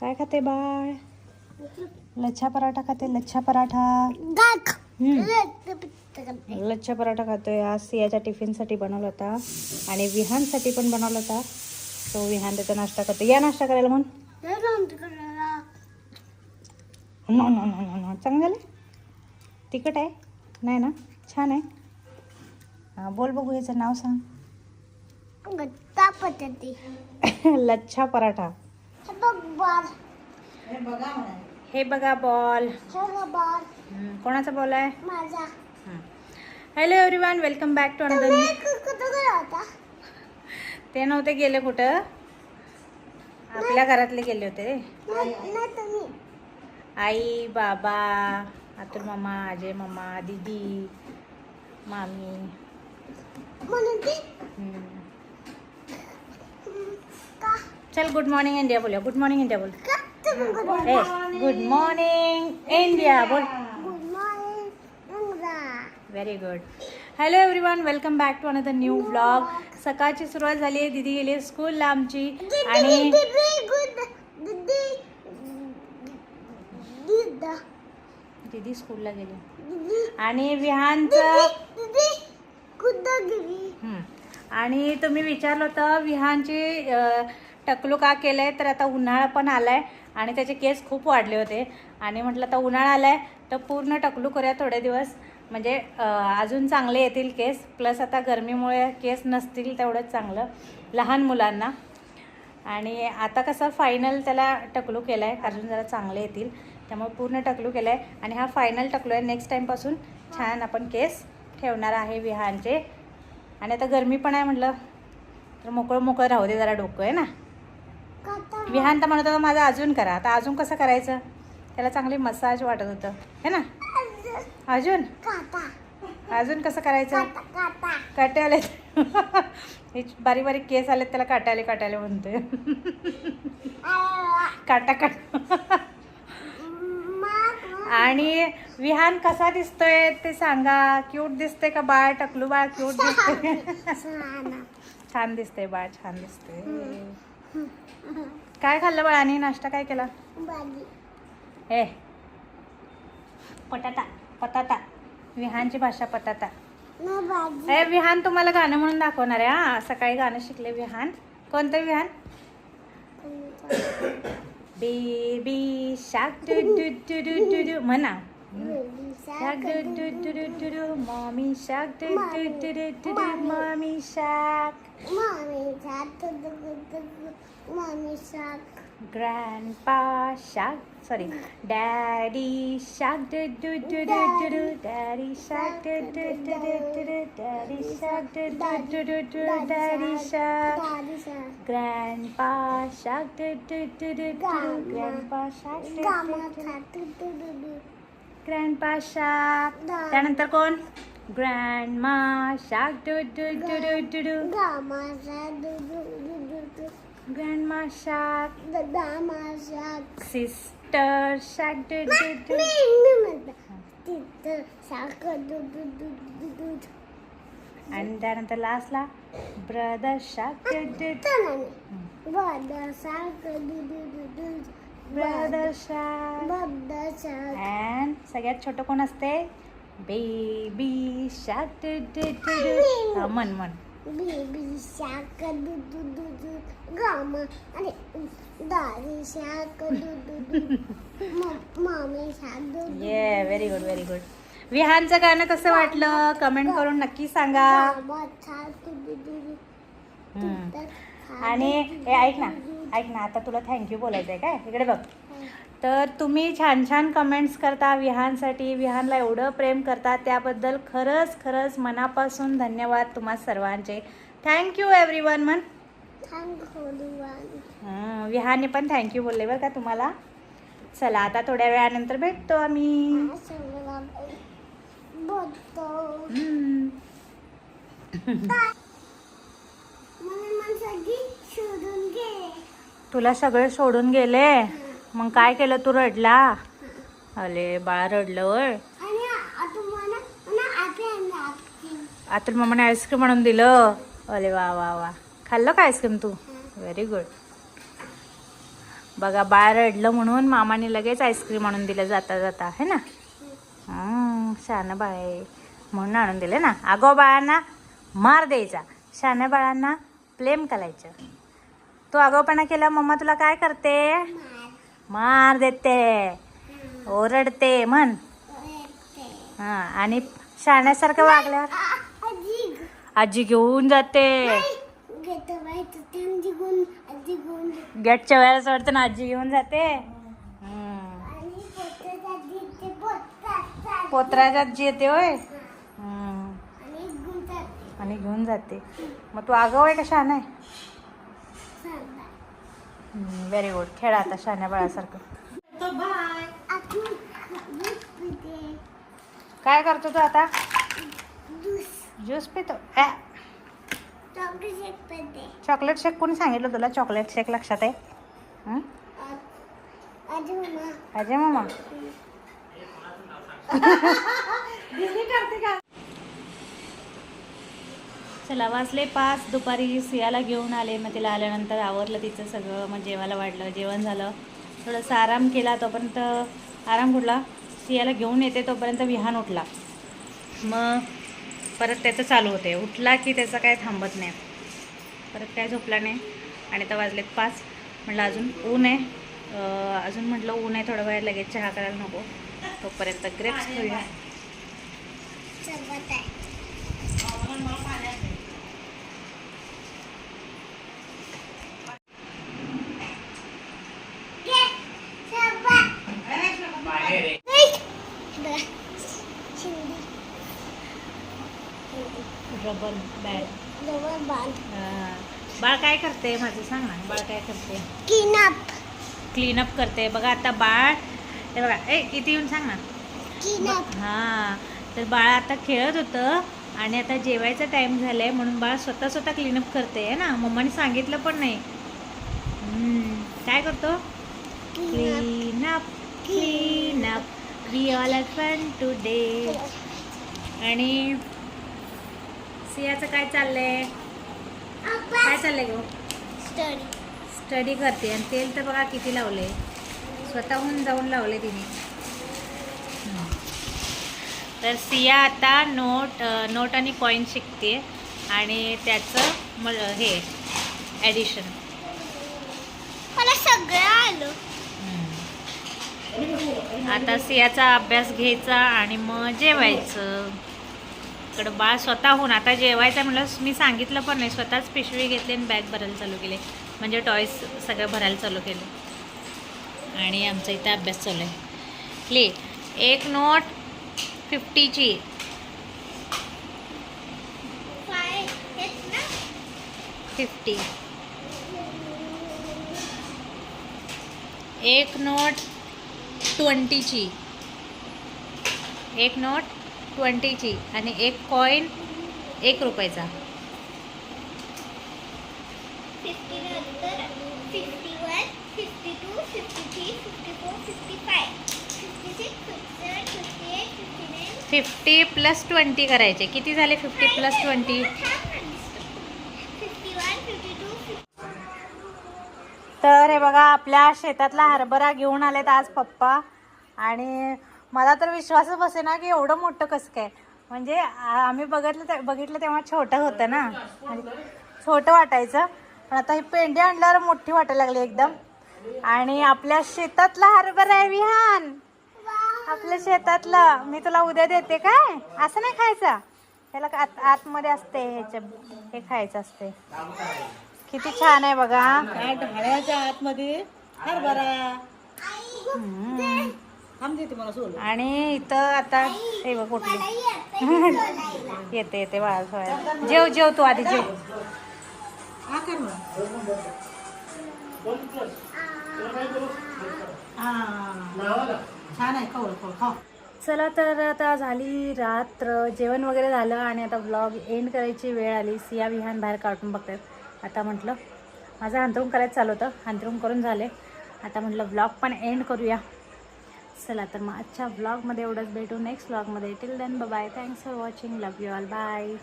काय खाते बाळ? लच्छा पराठा खाते लच्छा पराठा. लच्छा पराठा खातोय. आज सियाच्या टिफिनसाठी बनवला होता आणि विहानसाठी पण बनवला होता. तो विहान त्याचा नाश्ता करतो. या नाश्ता करायला म्हण. No no no no no. चांगलं झालं? तिखट आहे? नाही ना? छान आहे. हां बोल बघू याचं नाव सांग. लच्छा पराठा. हे बघा बॉल. हम्म, कोणाचा बॉल आहे? Hello everyone welcome back to another ते नव्हते गेले कुठं? आपल्या घरातले गेले होते आई बाबा अतुल मामा अजय मामा दीदी मामी. हम्म. चल गुड मॉर्निंग इंडिया बोलूया. गुड मॉर्निंग इंडिया बोल. गुड मॉर्निंग इंडिया बोल. Very good hello everyone welcome back to another new blog सकाळची सुरुवात झाली आहे. दिदी गेली स्कूलला आमची. आणि दिदी स्कूलला गेली. आणि विहानचं. आणि तुम्ही विचारलं होतं विहानची टकलू का केलं आहे तर आता उन्हाळा पण आला आहे आणि त्याचे केस खूप वाढले होते. आणि म्हटलं आता उन्हाळा आला आहे तर पूर्ण टकलू करूया थोडे दिवस. म्हणजे अजून चांगले येतील केस. प्लस आता गरमीमुळे केस नसतील तेवढंच चांगलं लहान मुलांना. आणि आता कसं फायनल त्याला टकलू केलं आहे अजून जरा चांगले येतील. त्यामुळे पूर्ण टकलू केलं आहे आणि हा फायनल टकलू आहे. नेक्स्ट टाईमपासून छान आपण केस ठेवणार आहे विहांचे आणि आता गरमी पण आहे म्हटलं तर मोकळं मोकळं राहू दे जरा डोकं आहे ना? विहान तर म्हणत होता माझं अजून करा. आता अजून कसं करायचं? त्याला चांगली मसाज वाटत होतं. है ना? अजून? अजून कसं करायचं? काटे आले हे बारीक बारीक केस आलेत त्याला काटे आले काटे आले म्हणतोय. काटा काटा. आणि विहान कसा दिसतोय ते सांगा. क्यूट दिसते का बाळ? टकलू बाळ क्यूट दिसते छान. दिसते बाळ छान दिसते काय खाल्लं बाळाने नाश्ता काय केला? ए पटाटा पताता विहानची भाषा पताता ए विहान तुम्हाला गाणं म्हणून दाखवणार आहे हा. सकाळी गाणं शिकले विहान. कोणतं Vihaan? Baby shark. Doo doo doo doo doo doo म्हणा shark doo doo doo doo doo doo mommy shark doo doo doo doo doo doo mommy shark grandpa shark sorry daddy shark doo doo doo doo doo doo daddy shark doo doo doo doo doo doo daddy shark doo doo doo doo doo daddy shark grandpa shark doo doo doo doo doo grandpa shark doo doo doo grandpa shark त्यानंतर कोण grandma shark doo doo doo doo doo doo grandma shark sister shark doo doo doo आणि त्यानंतर लास्टला brother shark doo doo brother shark and सगळ्यात छोटं कोण असते? Baby हा, म्हण म्हण. बेबी दू गाम दादी मामी दू. ये व्हेरी गुड व्हेरी गुड विहानचं गाणं कसं वाटलं? कमेंट करून नक्की सांगा. आणि हे ऐक ना ऐक ना आता तुला थँक्यू बोलायचं आहे काय? इकडे बघ. तर तुम्ही छान छान कमेंट्स करता विहानसाठी विहानला एवढं प्रेम करता त्याबद्दल खरंच खरंच मनापासून धन्यवाद तुम्हा सर्वांचे. थँक्यू एव्हरी वन हं, विहानने पण थँक्यू बोलले बरं का तुम्हाला. चला आता थोड्या वेळानंतर भेटतो आम्ही. बोलतो हं. मला माझ्यासाठी शोधून घे तुला सगळे सोडून गेले? मग काय केलं तू रडला? अरे बाळा रडलं वय आता मम्माने आईस्क्रीम. आणून दिलं. अरे वा वा वा. खाल्लं का आईस्क्रीम तू? व्हेरी गुड बघा बाळ रडलं म्हणून मामाने लगेच आईस्क्रीम आणून दिलं जाता जाता. है ना? बाळ आहे म्हणून आणून दिलं ना. अगो बाळांना मार द्यायचा. शहाण्या बाळांना प्लेम करायचं. तू आगाऊपणा केला मम्मा तुला काय करते? मार देते. ओरडते म्हण. हां आणि शाळण्यासारखं वागल्यावर? आजी घेऊन जाते. गेटच्या वेळेस वाटतं ना आजी घेऊन जाते. आजी पोत्राच्या आजी येते होय. आणि घेऊन जाते. मग तू आगाऊ आहे का शहाणा आहे? व्हेरी गुड खेळा आता शहाण्या बाळासारखं. काय करतो तू आता? ज्यूस पितो. चॉकलेट शेक पिते चॉकलेट शेक कोणी सांगितलं तुला? चॉकलेट शेक लक्षात आहे? हं? अजय मामा. चला वाजले पाच. दुपारी सियाला घेऊन आले. मग तिला आल्यानंतर आवरलं तिचं सगळं. मग जेवायला वाढलं. जेवण झालं. थोडंसं आराम केला. तोपर्यंत आराम कुठला? सियाला घेऊन येते. तोपर्यंत विहान उठला. मग परत त्याचं चालू होते. उठला की त्याचं काय थांबत नाही. परत काय झोपला नाही. आणि आता वाजलेत पाच. म्हटलं अजून ऊन आहे. अजून म्हटलं ऊन आहे. थोडं वेळ लगेच चहा करायला नको. तोपर्यंत ग्रेप्स घेऊया सोबत आहे घे, सोबत. ऐक. बघा. शिंदी. रबर बॅट जवळ बांध. बाळ काय करते? माझं सांग ना. बाळ काय करते? किनाप क्लीनअप करते. बघा आता बाळ हे बघा. ए किती येऊन सांग ना. किनाप हां. तर बाळ आता खेळत होतं आणि आता जेवायचा टाईम झालाय म्हणून बाळ स्वतः स्वतः क्लीनअप करते आहे ना? मम्माने सांगितलं पण नाही. हम्म, काय करतो? Clean up clean up we all are fun today आणि सियाचं काय चाललंय? काय चाललंय गो? स्टडी स्टडी करते. आणि तेल तर बघा किती लावले. स्वतःहून जाऊन लावले तिने. तर सिया आता नोट नोट आणि कॉईन शिकते. आणि त्याचं म हे ॲडिशन मला सगळं आलं. आता सियाचा अभ्यास घ्यायचा आणि मग जेवायचं. इकडं बाळ स्वतःहून आता जेवायचं म्हणलं मी सांगितलं पण नाही स्वतःच पिशवी घेतली आणि बॅग भरायला चालू केले. म्हणजे टॉयस सगळं भरायला चालू केले. आणि आमचा इथं अभ्यास चालू आहे. ले एक नोट फिफ्टीची. फिफ्टी. एक नोट ट्वेंटीची. एक नोट ट्वेंटीची आणि एक कॉईन एक रुपयाचा. फिफ्टी प्लस ट्वेंटी करायचे. किती झाले फिफ्टी प्लस ट्वेंटी? तर हे बघा आपल्या शेतातला हरभरा घेऊन आलेत आज पप्पा. आणि मला तर विश्वासच बसे ना की एवढं मोठं कसं काय? म्हणजे आम्ही बघितलं ते- बघितलं तेव्हा छोटं होतं ना. छोटं वाटायचं. पण आता ही पेंडी आणल्यावर मोठी वाटायला लागली एकदम. आणि आपल्या शेतातला हरभरा आहे विहान. आपल्या शेतातलं. मी तुला उद्या देते काय? असं नाही खायचं? त्याला आत आतमध्ये असते ह्याच्या हे खायचं असते. किती छान आहे बघा. ढाळ्याच्या आतमध्ये? हरभरा हम्म. थांब देते मला सोल आणि इथं आता हे बघ कुठली. येते येते बाळा सोया जेव जेव तू आधी जेव. चला तर आता झाली रात्र. जेवण वगैरे झालं आणि आता ब्लॉग एंड करायची वेळ आली. सिया विहान बाहेर काढून बघतात. आता म्हटलं माझं अंतरून करायचं चालू होतं. अंतरून करून झाले. आता म्हटलं ब्लॉग पण एंड करूया. चला तर मग आजच्या ब्लॉगमध्ये एवढंच भेटू. नेक्स्ट ब्लॉगमध्ये till then bye thanks for watching love you all bye